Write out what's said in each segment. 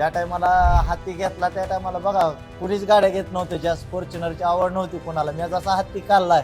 ज्या टायमाला हत्ती घेतला त्या टायमाला बघा कुणीच गाड्या घेत नव्हते. जास्त फॉर्च्युनरची आवड नव्हती कोणाला. मी जसा हत्ती काढलाय.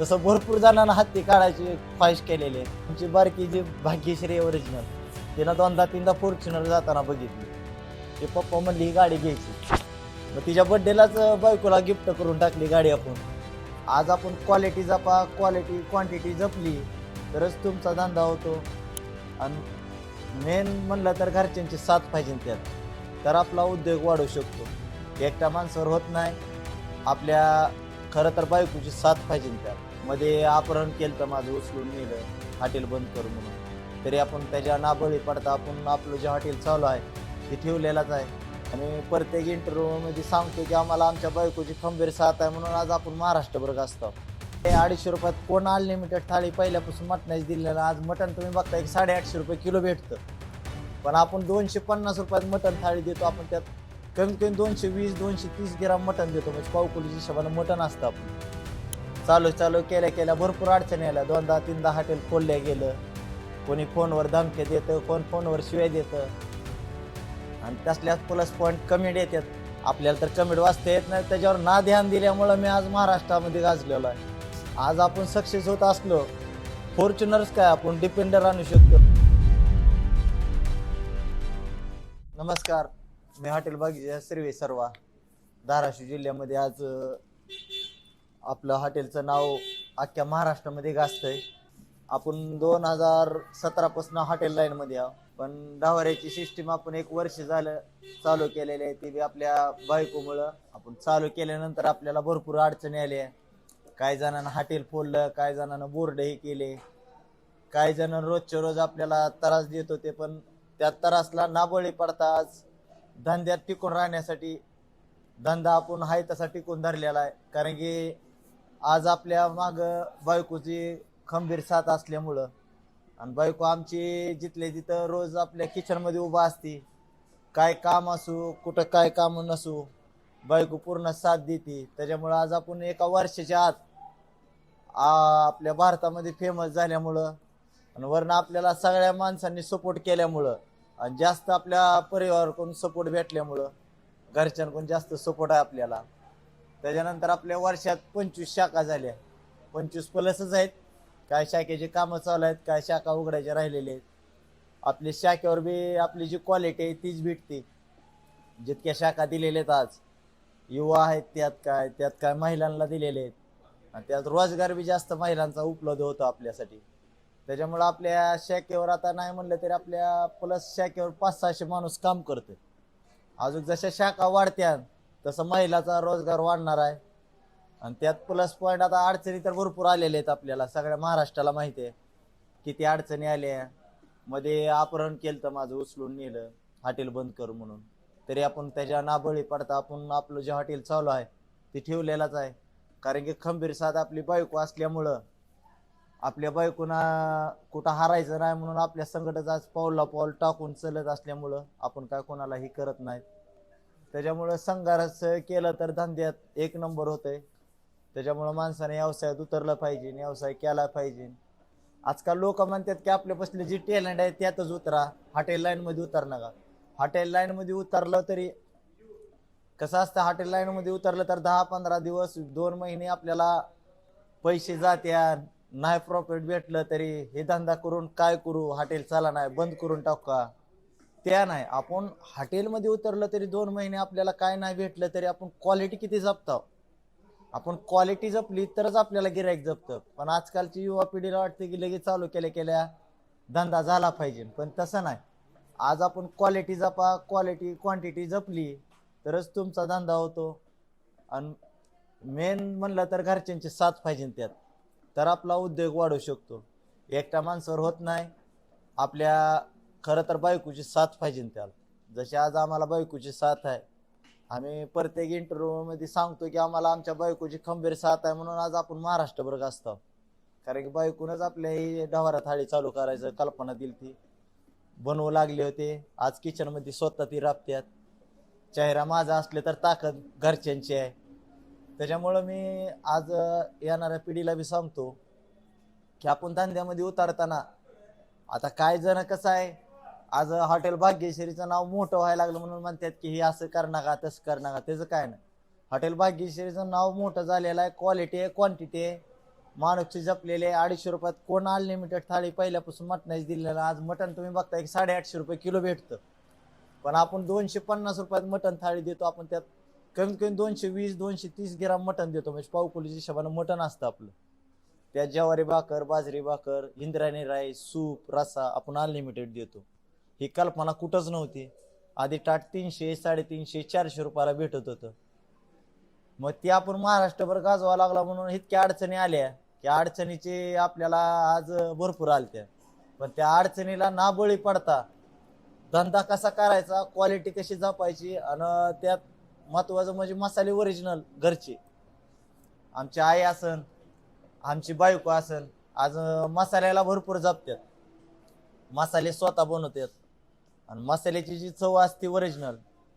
तसं भरपूर जणांना हत्ती काढायची ख्वाहिश केलेली आहे. तुमची बारकी जी भाग्यश्री ओरिजिनल तिनं दोनदा तीनदा फॉर्च्युनर जाताना बघितली. ते पप्पा म्हणली ही गाडी घ्यायची. मग तिच्या बड्डेलाच बायकोला गिफ्ट करून टाकली गाडी आपण. आज आपण क्वालिटी जपा क्वालिटी क्वांटिटी जपली तरच तुमचा धंदा होतो. आणि मेन म्हणलं तर घरच्यांची साथ पाहिजे त्यात. तर आपला उद्योग वाढू शकतो. एकट्या माणसावर होत नाही. आपल्या खरं तर बायकोची साथ पाहिजे त्यात. मध्ये अपहरण केलं तर माझं उचलून नेलं हॉटेल बंद करू म्हणून. तरी आपण त्याच्या नाबळी पडता आपण आपलं जे हॉटेल चालू आहे ते ठेवलेलाच आहे. आणि प्रत्येक इंटरव्ह्यूमध्ये सांगतो की आम्हाला आमच्या बायकोची खंबीर साथ आहे म्हणून आज आपण महाराष्ट्रभर असतो ते अडीचशे रुपयात कोण अनलिमिटेड थाळी पहिल्यापासून मटणाची दिलेलं आज मटण तुम्ही बघता एक साडेआठशे रुपये किलो भेटतं. पण आपण दोनशे पन्नास रुपयात मटण थाळी देतो आपण त्यात कमीत कमी दोनशे वीस दोनशे तीस ग्राम मटण देतो. म्हणजे पावकुलीच्या हिशोबानं मटण असतं आपण चालू चालू केल्या केल्या भरपूर अडचणी आल्या. दोनदा तीनदा हॉटेल खोलल्या गेलं. कोणी फोनवर धमके देतं कोण फोनवर शिवाय देतं. आणि त्यातल्याच प्लस पॉईंट कमेंट येतात आपल्याला तर कमेंट वाचता येत नाही. त्याच्यावर ना ध्यान दिल्यामुळं मी आज महाराष्ट्रामध्ये गाजलेलो आहे. आज आपण सक्सेस होत असलो फॉर्च्युनर्स काय? आपण डिपेंडर आणू शकतो. नमस्कार. मी हॉटेल बागीचा सर्वे सर्वा. धाराशिव जिल्ह्यामध्ये आज आपलं हॉटेलचं नाव अख्ख्या महाराष्ट्रामध्ये गाजतंय. आपण दोन हजार सतरापासून हॉटेल लाईनमध्ये आहोत. पण डावऱ्याची सिस्टीम आपण एक वर्ष झालं चालू केलेली आहे. ती बी आपल्या बायकोमुळं आपण चालू केल्यानंतर आपल्याला भरपूर अडचणी आल्या. काही जणांना हॉटेल फोडलं काही जणांना बोर्डही केले. काही जण रोजच्या रोज आपल्याला त्रास देत होते पण त्या त्रासला नाबळी पडताच धंद्यात टिकून राहण्यासाठी धंदा आपण आहे तसा टिकून धरलेला आहे. कारण की आज आपल्या माग बायकोची खंबीर साथ असल्यामुळं आणि बायको आमची जिथले तिथं रोज आपल्या किचनमध्ये उभा असते काय काम असू कुठं काय काम नसू बायको पूर्ण साथ देते. त्याच्यामुळं आज आपण एका वर्षाच्या आत आपल्या भारतामध्ये फेमस झाल्यामुळं आणि वरनं आपल्याला सगळ्या माणसांनी सपोर्ट केल्यामुळं आणि जास्त आपल्या परिवाराकडून सपोर्ट भेटल्यामुळं घरच्यांकडून जास्त सपोर्ट आहे आपल्याला. त्याच्यानंतर आपल्या वर्षात पंचवीस शाखा झाल्या. पंचवीस प्लसच आहेत. काय शाखेची कामं चालू आहेत काय शाखा उघडायच्या राहिलेले आहेत. आपली शाखेवर बी आपली जी क्वालिटी आहे तीच भेटते. जितक्या शाखा दिलेल्या आहेत आज युवा आहेत त्यात काय त्यात काय महिलांना दिलेले आहेत. आणि त्यात रोजगार बी जास्त महिलांचा उपलब्ध होतो आपल्यासाठी. त्याच्यामुळं आपल्या शाखेवर आता नाही म्हणलं तरी आपल्या प्लस शाखेवर पाच सहाशे माणूस काम करते अजून जशा शाखा वाढत्या तसं महिलाचा रोजगार वाढणार आहे. आणि त्यात प्लस पॉईंट आता अडचणी तर भरपूर आलेल्या आहेत आपल्याला सगळ्या महाराष्ट्राला माहिती आहे. किती अडचणी आल्या. मध्ये अपहरण केलं तर माझं उचलून नेलं हॉटेल बंद कर म्हणून. तरी आपण त्याच्या नाबळी पडता आपण आपलं जे हॉटेल चालू आहे ते ठेवलेलंच आहे. कारण की खंबीर साथ आपली बायको असल्यामुळं आपल्या बायकोना कुठं हारायचं नाही म्हणून आपल्या संकटात आज पाऊलला पाऊल टाकून चलत असल्यामुळं आपण काय कोणालाही करत नाहीत. त्याच्यामुळं संघर्ष केलं तर धंद्यात एक नंबर होतंय. त्याच्यामुळं माणसाने व्यवसायात उतरलं पाहिजे व्यवसाय केला पाहिजे. आजकाल लोक म्हणतात की आपल्यापासले जी टॅलेंट आहे त्यातच उतरा. हॉटेल लाईनमध्ये उतर नका. हॉटेल लाईनमध्ये उतरलं तरी कसं असतं हॉटेल लाईनमध्ये उतरलं तर दहा पंधरा दिवस दोन महिने आपल्याला पैसे जात्या नाही प्रॉफिट भेटलं तरी हे धंदा करून काय करू? हॉटेल चाला नाही बंद करून टाकू का? त्या नाही. आपण हॉटेलमध्ये उतरलं तरी दोन महिने आपल्याला काय नाही भेटलं तरी आपण क्वालिटी किती जपतो? आपण क्वालिटी जपली तरच आपल्याला गिराईक जपतं. पण आजकालची युवा पिढीला वाटते की लगेच चालू केल्या केल्या धंदा झाला पाहिजे. पण तसं नाही. आज आपण क्वालिटी जपा क्वालिटी क्वांटिटी जपली तरच तुमचा धंदा होतो. आणि मेन म्हणलं तर घरच्यांची साथ पाहिजे त्यात. तर आपला उद्योग वाढू शकतो. एकट्या माणसावर होत नाही. आपल्या खरं तर बायकोची साथ पाहिजे त्याला. जशी आज आम्हाला बायकोची साथ आहे. आम्ही प्रत्येक इंटरव्ह्यूमध्ये सांगतो की आम्हाला आमच्या बायकोची खंबीर साथ आहे म्हणून आज आपण महाराष्ट्रभर गाजतो कारण की बायकोनच आपल्या ही ढवारा थाळी चालू करायचं कल्पना दिली ती. बनवू लागले होते. आज किचनमध्ये स्वतः ती राबत्यात. चेहरा माझा असले तर ताकद घरच्यांची आहे. त्याच्यामुळं मी आज येणाऱ्या पिढीला बी सांगतो की आपण धंद्यामध्ये उतरताना आता काय जण कसं आहे आज हॉटेल भाग्यश्रीचं नाव मोठं व्हायला लागलं म्हणून म्हणतात की हे असं कर नका तसं कर नका त्याचं काय नाही. हॉटेल भाग्यश्रीचं नाव मोठं झालेलं आहे क्वालिटी आहे क्वांटिटी आहे. माणूसची जपलेले आहे अडीचशे रुपयात कोण अनलिमिटेड थाळी पहिल्यापासून मटणाची दिलेलं आज मटण तुम्ही बघताय एक साडेआठशे रुपये किलो भेटतं. पण आपण दोनशे पन्नास रुपयात मटण थाळी देतो आपण त्यात कमीत कमी दोनशे वीस दोनशे तीस ग्राम मटण देतो. म्हणजे पाव हिशोबानं मटण असतं आपलं. त्यात ज्वारी भाकर बाजरी भाकर इंद्रायणी राईस सूप रस्सा आपण अनलिमिटेड देतो. ही कल्पना कुठंच नव्हती. आधी टाट तीनशे साडेतीनशे चारशे रुपयाला भेटत होतं. मग ती आपण महाराष्ट्रभर गाजवा लागला म्हणून इतक्या अडचणी आल्या. की अडचणीचे आपल्याला आज भरपूर आलत्या. पण त्या अडचणीला ना बळी पडता धंदा कसा करायचा क्वालिटी कशी जपायची आणि त्यात महत्वाचं म्हणजे मसाले ओरिजिनल घरचे. आमची आई असन आमची बायको असन आज मसाल्याला भरपूर जपतात मसाले स्वतः बनवतात आणि मसाल्याची जी चव असते ओरिजिनल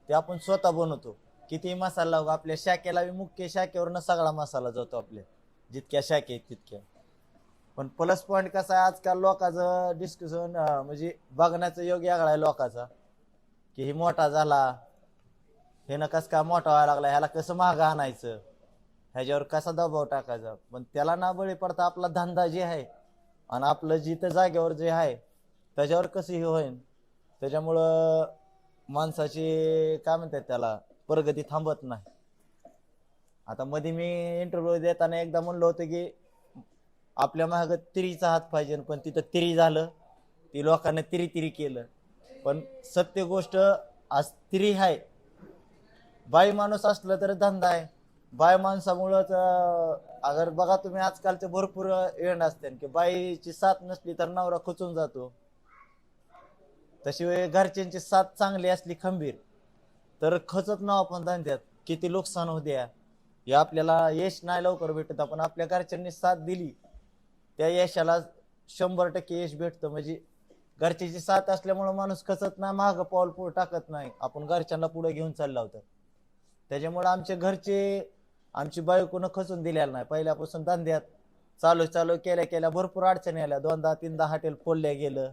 ते आपण स्वतः बनवतो. किती मसाला लागू आपल्या शाखेला मुख्य शाखेवरनं सगळा मसाला जातो आपल्या. जितक्या शाखे आहेत तितक्या. पण प्लस पॉईंट कसा आहे आजकाल लोकांचं डिस्कशन म्हणजे बघण्याचं योग्य आगळा आहे लोकांचा. की ही मोठा झाला हे न कसं काय मोठा व्हायला लागला ह्याला कसं महाग आणायचं? ह्याच्यावर कसा दबाव टाकायचा? पण त्याला ना बळी पडता आपला धंदा जे आहे आणि आपलं जिथं जागेवर जे आहे त्याच्यावर कसं हे होईल त्याच्यामुळं माणसाची काय म्हणतात त्याला प्रगती थांबत नाही. आता मध्ये मी इंटरव्ह्यू देताना एकदा म्हणलो होतं की आपल्या माग तिरीचा हात पाहिजे पण तिथं तिरी झालं. ती लोकांना तिरी तिरी केलं. पण सत्य गोष्ट आज तिरी आहे. बाई माणूस असलं तर धंदा आहे. बाय माणसामुळंच अगर बघा तुम्ही आजकालचे भरपूर इव्हेंट असते की बाईची साथ नसली तर नवरा खुचून जातो. तशी घरच्यांची साथ चांगली असली खंबीर तर खचत नाव आपण धंद्यात. किती नुकसान होऊ द्या. हे आपल्याला यश नाही लवकर भेटत. आपण आपल्या घरच्यांनी साथ दिली. त्या यशाला शंभर टक्के यश भेटतं. म्हणजे घरच्याची साथ असल्यामुळं माणूस खचत नाही मागं पाऊल पुढे टाकत नाही. आपण घरच्यांना पुढे घेऊन चालला होता त्याच्यामुळे आमच्या घरचे आमची बायकोनं खचून दिलेला नाही. पहिल्यापासून धंद्यात चालू चालू केल्या केल्या भरपूर अडचणी आल्या. दोनदा तीनदा हॉटेल फोडल्या गेलं.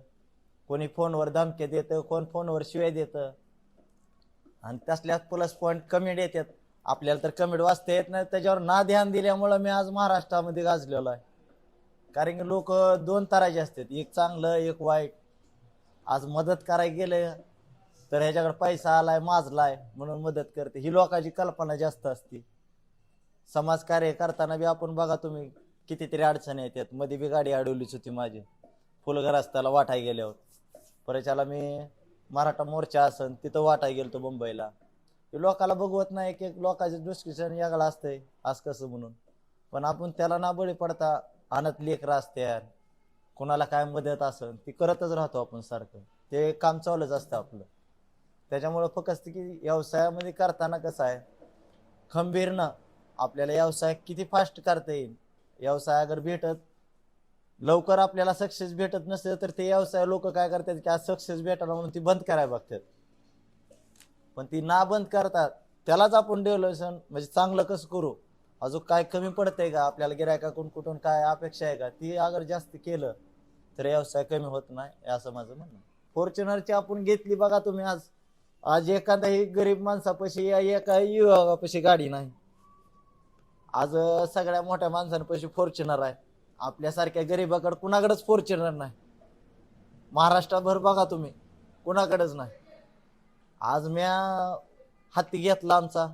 कोणी फोनवर धमक्या देतं कोण फोनवर शिवाय देतं. आणि तसल्यात प्लस पॉईंट कमेंट येतात आपल्याला तर कमेंट वाचता येत नाही. त्याच्यावर ना ध्यान दिल्यामुळं मी आज महाराष्ट्रामध्ये गाजलेलो आहे. कारण की लोक दोन तराचे असतात. एक चांगलं एक वाईट. आज मदत करायला गेलं तर ह्याच्याकडे पैसा आलाय माजलाय म्हणून मदत करते. ही लोकांची कल्पना जास्त असते. समाजकार्य करताना बी आपण बघा तुम्ही कितीतरी अडचणी येतात. मध्ये बी गाडी अडवलीच होती माझी. फुलघर असताना वाटाय गेल्यावर. परच्याला मी मराठा मोर्चा असन तिथं वाटाय गेलतो मुंबईला. लोकाला बघवत नाही एक एक लोकांचं डिस्कशन यागळं असतंय आज कसं म्हणून. पण आपण त्याला ना बळी पडता आणत लेकरं असत्यात कोणाला काय मदत असन ती करतच राहतो आपण सारखं. ते काम चालूच असतं आपलं. त्याच्यामुळं फक्त की व्यवसायामध्ये करताना कसं आहे खंबीरनं आपल्याला व्यवसाय किती फास्ट करता येईल? व्यवसाय अगर भेटत लवकर आपल्याला सक्सेस भेटत नसेल तर ते व्यवसाय लोक काय करतात की आज सक्सेस भेटायला म्हणून ती बंद करायला बघतात. पण ती ना बंद करतात त्यालाच आपण डेव्हलपशन म्हणजे चांगलं कसं करू? अजून काय कमी पडतंय का? आपल्याला गिरायकाकडून कुठून काय अपेक्षा आहे का? ती अगर जास्त केलं तर व्यवसाय कमी होत नाही असं माझं म्हणणं फॉर्च्युनरची आपण घेतली बघा तुम्ही आज. आज एखादा ही गरीब माणसापाशी या एका युवापाशी गाडी नाही. आज सगळ्या मोठ्या माणसांपाशी फॉर्च्युनर आहे. आपल्यासारख्या गरीबाकडे कुणाकडेच फॉर्च्युनर नाही. महाराष्ट्राभर बघा तुम्ही कुणाकडेच नाही. आज म्या हत्ती घेतला आमचा.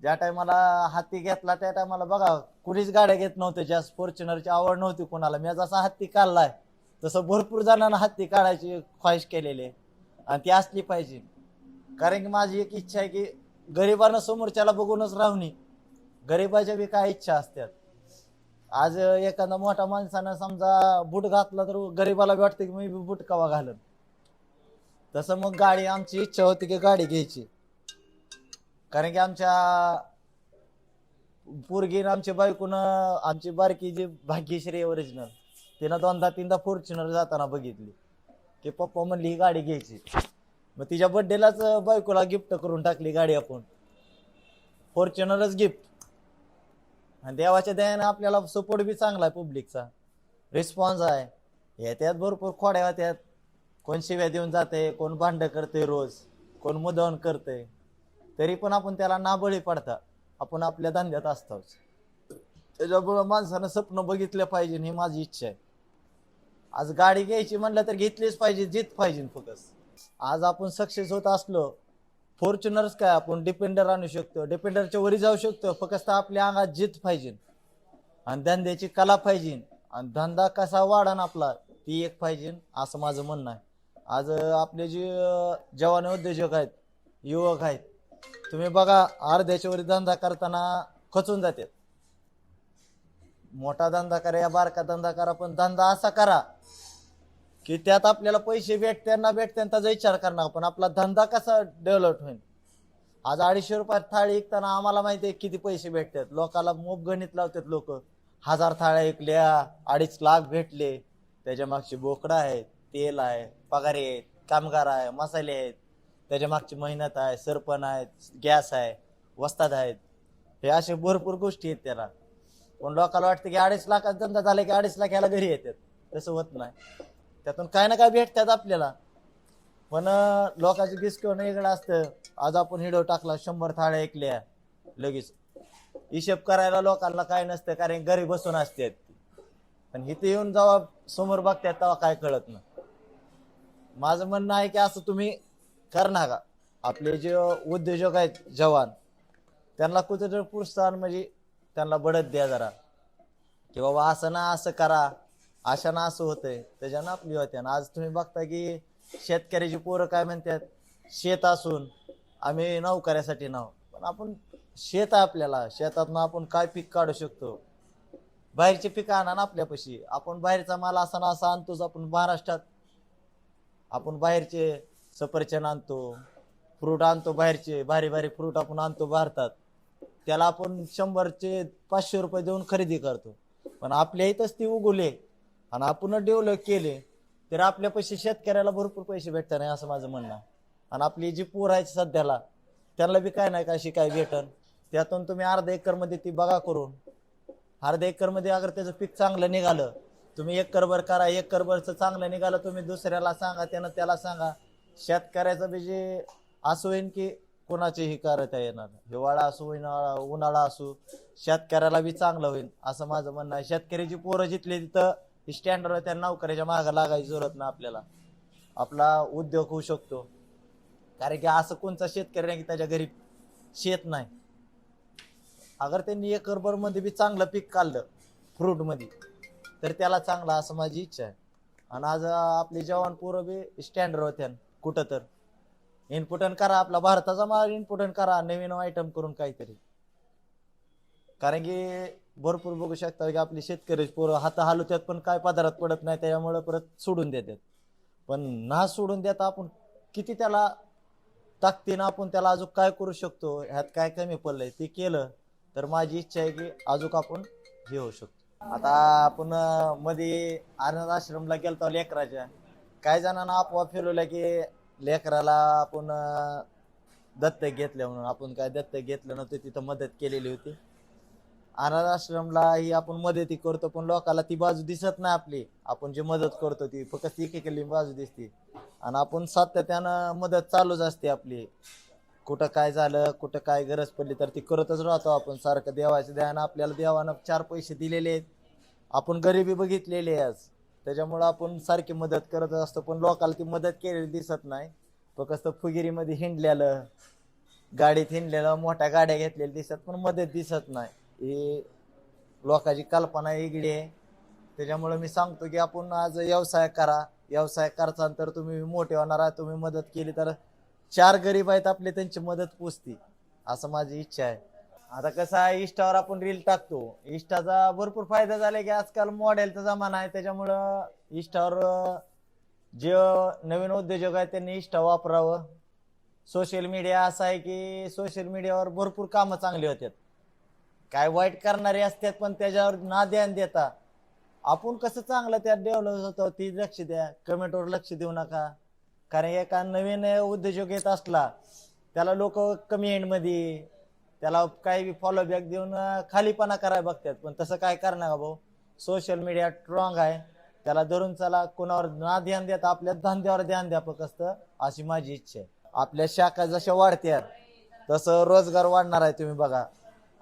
ज्या टायमाला हाती घेतला त्या टायमाला बघा कुणीच गाड्या घेत नव्हते जास्त फॉर्च्युनरची आवड नव्हती कुणाला. मी जसा हत्ती काढलाय. तसं भरपूर जणांना हत्ती काढायची ख्वाहिश केलेली आहे. आणि ती असली पाहिजे. कारण की माझी एक इच्छा आहे की गरिबांना समोरच्याला बघूनच राहणे गरिबाच्या बी काय इच्छा असतात. आज एखादा मोठा माणसानं समजा बूट घातला तर गरिबाला वाटतं की मी बी बूट कवा घालन. तसं मग गाडी आमची इच्छा होती की गाडी घ्यायची. कारण की आमच्या पोरगीनं आमची बायकून आमची बारकी जी भाग्यश्री ओरिजिनल तिनं दोनदा तीनदा फॉर्च्युनर जाताना बघितली. की पप्पा म्हणली ही गाडी घ्यायची. मग तिच्या बड्डेलाच बायकोला गिफ्ट करून टाकली गाडी आपण. फॉर्च्युनरच गिफ्ट आणि देवाच्या दयाने आपल्याला सपोर्ट बी चांगला आहे पब्लिकचा रिस्पॉन्स आहे. येत्यात भरपूर खोड्या होत्यात. कोण शिव्या देऊन जाते कोण भांड करते रोज कोण मुदवण करते. तरी पण आपण त्याला नाबळी पडता. आपण आपल्या धंद्यात असतोच त्याच्यामुळं माणसानं स्वप्न बघितलं पाहिजे ही माझी इच्छा आहे. आज गाडी घ्यायची म्हणलं तर घेतलीच पाहिजे जीत पाहिजे फोकस. आज आपण सक्सेस होत असलो फॉर्च्युनर्स काय आपण डिपेंडर आणू शकतो डिपेंडरच्या वरी जाऊ शकतो फक्त आपल्या अंगात जीत पाहिजे. आणि धंद्याची कला पाहिजे आणि धंदा कसा वाढन आपला ती एक पाहिजे असं माझं म्हणणं आहे. आज आपले जे जवान उद्योजक आहेत युवक आहेत तुम्ही बघा अर्ध्याच्या वरी धंदा करताना खचून जातात. मोठा धंदा करा या बारका धंदा करा पण धंदा असा करा की त्यात आपल्याला पैसे भेटते ना भेटते त्याचा विचार करणार. पण आपला धंदा कसा डेव्हलप होईल आज अडीचशे रुपयात थाळी विकताना आम्हाला माहिती आहे किती पैसे भेटतात. लोकाला मोप गणित लावतात लोक. हजार थाळ्या विकल्या अडीच लाख भेटले. त्याच्या मागची बोकडं आहेत तेल आहे पगारी आहेत कामगार आहे मसाले आहेत. त्याच्या मागची मेहनत आहे सरपण आहेत गॅस आहे वस्ताद आहेत. हे असे भरपूर गोष्टी आहेत त्याला. पण लोकांना वाटतं की अडीच लाखाचा धंदा झाला की अडीच लाख याला घरी येतात. तसं होत नाही. त्यातून काय ना काय भेटतात आपल्याला. पण लोकांची लोकांचं डिस्काउंट वेगळं असतं. आज आपण हिडो टाकला शंभर थाळ्या ऐकल्या. लगेच. हिशेब करायला लोकांना काय नसतं कारण घरी बसून असतात. पण इथे येऊन जेव्हा समोर बघतात तेव्हा काय कळत नाही. माझं म्हणणं आहे की असं तुम्ही करणार का आपले जे उद्योजक आहेत जवान त्यांना कुठेतरी प्रोत्साहन म्हणजे त्यांना बढत द्या जरा. की बाबा असं ना असं करा अशा ना असं होतंय. त्याच्यानं आपली होते. आणि आज तुम्ही बघता की शेतकऱ्याची पोरं काय म्हणतात? शेत असून आम्ही नोकऱ्यासाठी नाव. पण आपण शेत आहे आपल्याला. शेतातनं आपण काय पीक काढू शकतो? बाहेरचे पिकं आणा ना आपल्यापाशी. आपण बाहेरचा माल असा ना असा आणतोच आपण महाराष्ट्रात. आपण बाहेरचे सफरचंद आणतो फ्रूट आणतो बाहेरचे. भारी भारी फ्रूट आपण आणतो भारतात. त्याला आपण शंभरचे पाचशे रुपये देऊन खरेदी करतो. पण आपल्या इथंच ती उगवले आणि आपण डेव्हलप केले तर आपल्या पैसे शेतकऱ्याला भरपूर पैसे भेटतात नाही असं माझं म्हणणं आणि आपली जी पूर आहे सध्याला त्यांना बी काय नाही का अशी काय भेटन. त्यातून तुम्ही अर्धा एकरमध्ये ती बघा करून. अर्धा एकरमध्ये अगर त्याचं पीक चांगलं निघालं तुम्ही एक करभर करा एक करभरचं चांगलं निघालं तुम्ही दुसऱ्याला सांगा त्यानं त्याला सांगा. शेतकऱ्याचं बी जे असं होईन की कोणाचेही करता येणार हिवाळा असो उन्हाळा उन्हाळा असो शेतकऱ्याला बी चांगलं होईल असं माझं म्हणणं आहे. शेतकऱ्याची पोरं जिथली तिथं स्टँडर्ड त्या नोकऱ्याच्या मागं लागायची जरूरत नाही आपल्याला. आपला उद्योग होऊ शकतो. कारण की असं कोणचा शेतकरी नाही की त्याच्या घरी शेत नाही. अगर त्यांनी एक मध्ये बी चांगलं पीक काढलं फ्रूटमध्ये तर त्याला चांगलं असं माझी इच्छा आहे. आणि आज आपले जवान पोरं बी स्टँडर्ड होत्या कुठं तर. इनपुटन करा आपला भारताचा माल इनपुटन करा नवीन आयटम करून काहीतरी. कारण की भरपूर बघू शकता की आपली शेतकरी पोरं हात हलवत्यात पण काय पदारात पडत नाही त्याच्यामुळे परत सोडून देतात. पण ना सोडून देता आपण किती त्याला ताकदीनं आपण त्याला अजून काय करू शकतो? ह्यात काय कमी पडलंय? ते केलं तर माझी इच्छा आहे की अजून आपण हे होऊ शकतो. आता आपण मध्ये अनाथ आश्रमला गेलतो लेकराच्या. काही जणांना आपोआप फिरवल्या की लेकराला आपण अं, दत्तक घेतलं म्हणून आपण काय दत्तक घेतलं नव्हतं तिथं मदत केलेली होती. अनाथ आश्रमला ही आपण मदती करतो पण लोकाला ती बाजू दिसत नाही आपली. आपण जी मदत करतो ती फक्त एकेकली बाजू दिसते. आणि आपण सातत्यानं मदत चालूच असते आपली. कुठं काय झालं कुठं काय गरज पडली तर ती करतच राहतो आपण. सारखं देवाचं ध्यान आपल्याला देवानं चार पैसे दिलेले आहेत. आपण गरिबी बघितलेली आहे आज. त्याच्यामुळं आपण सारखी मदत करत असतो पण लोकाला ती मदत केलेली दिसत नाही. फक्त फुगिरीमध्ये हिंडलेलं गाडीत हिंडलेलं मोठ्या गाड्या घेतलेल्या दिसत पण मदत दिसत नाही. ही लोकांची कल्पना वेगळी आहे. त्याच्यामुळे मी सांगतो की आपण आज व्यवसाय करा. व्यवसाय करताना तर तुम्ही मोठे होणार आहात तुम्ही मदत केली तर चार गरीब आहेत आपले त्यांची मदत पोचती. असं माझी इच्छा आहे. आता कसं आहे इष्टावर आपण रील टाकतो. इष्टाचा भरपूर फायदा झाला की आजकाल मॉडेलचा जमाना आहे त्याच्यामुळं इष्टावर अं, जे नवीन उद्योजक आहेत त्यांनी इष्टा वापरावं. सोशल मीडिया असं आहे की सोशल मीडियावर भरपूर कामं चांगली होतात. काय वाईट करणारे असतात पण त्याच्यावर ना ध्यान देता. आपण कसं चांगलं त्यात डेव्हलप होतो ती लक्ष द्या. कमेंटवर लक्ष देऊ नका. कारण एका नवीन उद्योजक येत असला त्याला लोक कमी एंडमध्ये त्याला काही बी फॉलो बॅक देऊन खालीपणा करायला बघतात. पण तसं काय करणार का भाऊ? सोशल मीडिया स्ट्रॉंग आहे. त्याला धरून चला कोणावर ना ध्यान देता आपल्या धंद्यावर ध्यान द्या फक्त. अशी माझी इच्छा आहे. आपल्या शाखा जशा वाढत्यात तसं रोजगार वाढणार आहे तुम्ही बघा.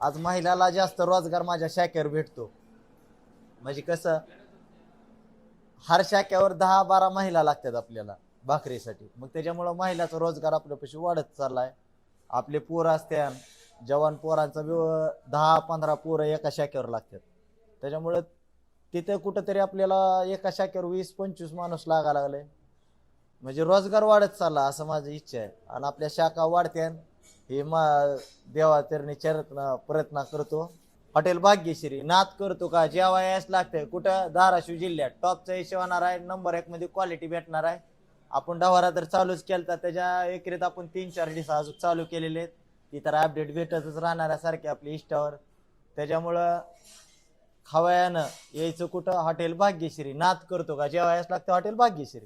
आज महिलाला जास्त रोजगार माझ्या शाखेवर भेटतो. म्हणजे कसं? हर शाख्यावर दहा बारा महिला लागतात आपल्याला भाकरीसाठी. मग त्याच्यामुळं महिलाचा रोजगार आपल्यापाशी वाढत चाललाय. आपले पोर असत्या जवान पोरांचा व्यव- दहा पंधरा पोरं एका शाखेवर लागतात. त्याच्यामुळं तिथे कुठंतरी आपल्याला एका शाखेवर वीस पंचवीस माणूस लागा लागले. म्हणजे रोजगार वाढत चालला असं माझी इच्छा आहे. आणि आपल्या शाखा वाढत्या हे मा देवा चरत्न प्रयत्न करतो. हॉटेल भाग्यश्री नाद करतो का? जेव्हा यायच लागतंय कुठं? धाराशिव जिल्ह्यात. टॉपचा हिशोब होणार आहे नंबर एक मध्ये क्वालिटी भेटणार आहे. आपण डवारा तर चालूच केलता त्याच्या एकरीत आपण तीन चार डिस अजून चालू केलेले आहेत. ती तर अपडेट भेटतच राहणार आहे सारखे आपल्या इष्टावर त्याच्यामुळं खवयानं यायचं कुठं? हॉटेल भाग्यश्री. नाद करतो का? जेव्हा लागतं हॉटेल भाग्यश्री.